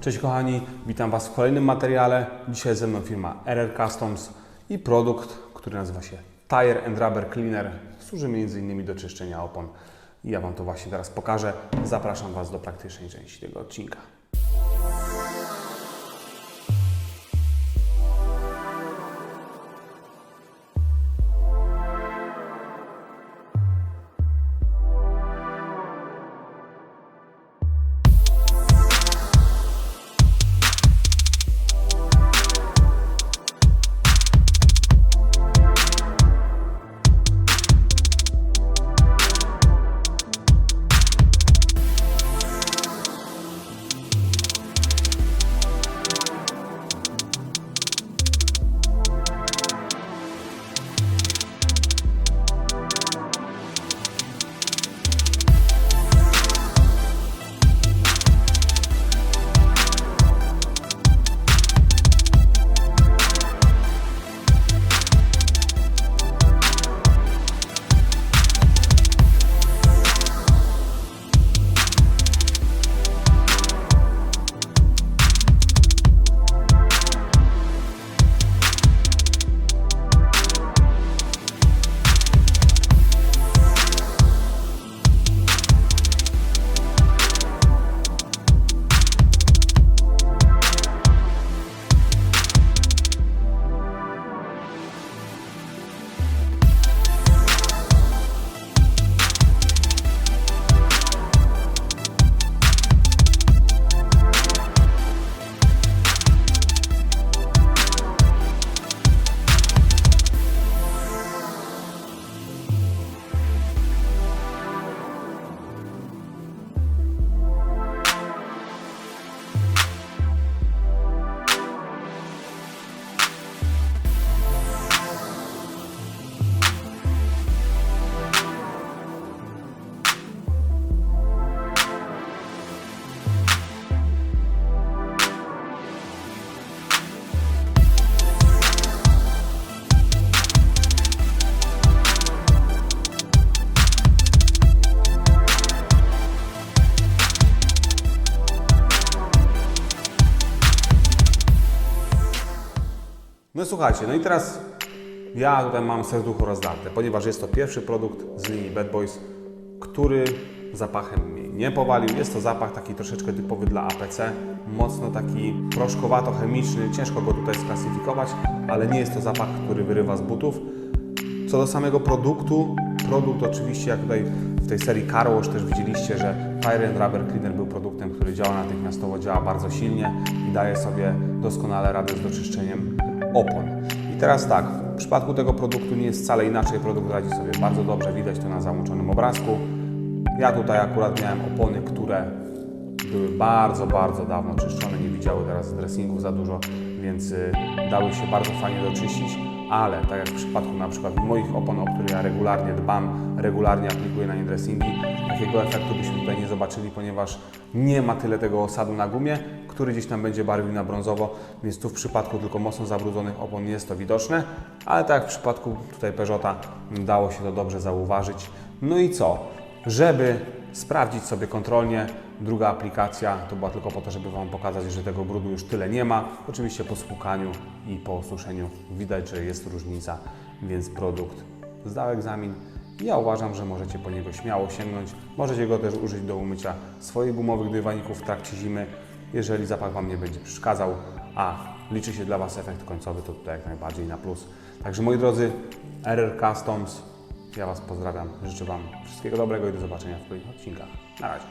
Cześć kochani, witam Was w kolejnym materiale. Dzisiaj ze mną firma RR Customs i produkt, który nazywa się Tire and Rubber Cleaner. Służy m.in. do czyszczenia opon. Ja Wam to właśnie teraz pokażę. Zapraszam Was do praktycznej części tego odcinka. No słuchajcie, no i teraz ja tutaj mam serducho rozdarte, ponieważ jest to pierwszy produkt z linii Bad Boys, który zapachem mnie nie powalił. Jest to zapach taki troszeczkę typowy dla APC, mocno taki proszkowato-chemiczny, ciężko go tutaj sklasyfikować, ale nie jest to zapach, który wyrywa z butów. Co do samego produktu, produkt oczywiście, jak tutaj w tej serii Car Wash też widzieliście, że Fire and Rubber Cleaner był produktem, który działa natychmiastowo, działa bardzo silnie i daje sobie doskonale radę z doczyszczeniem opon. I teraz tak, w przypadku tego produktu nie jest wcale inaczej, produkt radzi sobie bardzo dobrze, widać to na załączonym obrazku. Ja tutaj akurat miałem opony, które były bardzo, bardzo dawno czyszczone, nie widziały teraz dressingów za dużo, więc y, dały się bardzo fajnie doczyścić, ale tak jak w przypadku na przykład moich opon, o które ja regularnie dbam, regularnie aplikuję na nie dressingi, takiego efektu byśmy tutaj nie zobaczyli, ponieważ nie ma tyle tego osadu na gumie, który gdzieś tam będzie barwił na brązowo, więc tu w przypadku tylko mocno zabrudzonych opon jest to widoczne, ale tak jak w przypadku tutaj Peugeota dało się to dobrze zauważyć. No i co? Żeby sprawdzić sobie kontrolnie, druga aplikacja to była tylko po to, żeby Wam pokazać, że tego brudu już tyle nie ma. Oczywiście po spłukaniu i po osuszeniu widać, że jest różnica, więc produkt zdał egzamin. Ja uważam, że możecie po niego śmiało sięgnąć. Możecie go też użyć do umycia swoich gumowych dywaników w trakcie zimy, jeżeli zapach Wam nie będzie przeszkadzał, a liczy się dla Was efekt końcowy, to tutaj jak najbardziej na plus. Także moi drodzy, RR Customs, ja Was pozdrawiam, życzę Wam wszystkiego dobrego i do zobaczenia w kolejnych odcinkach. Na razie.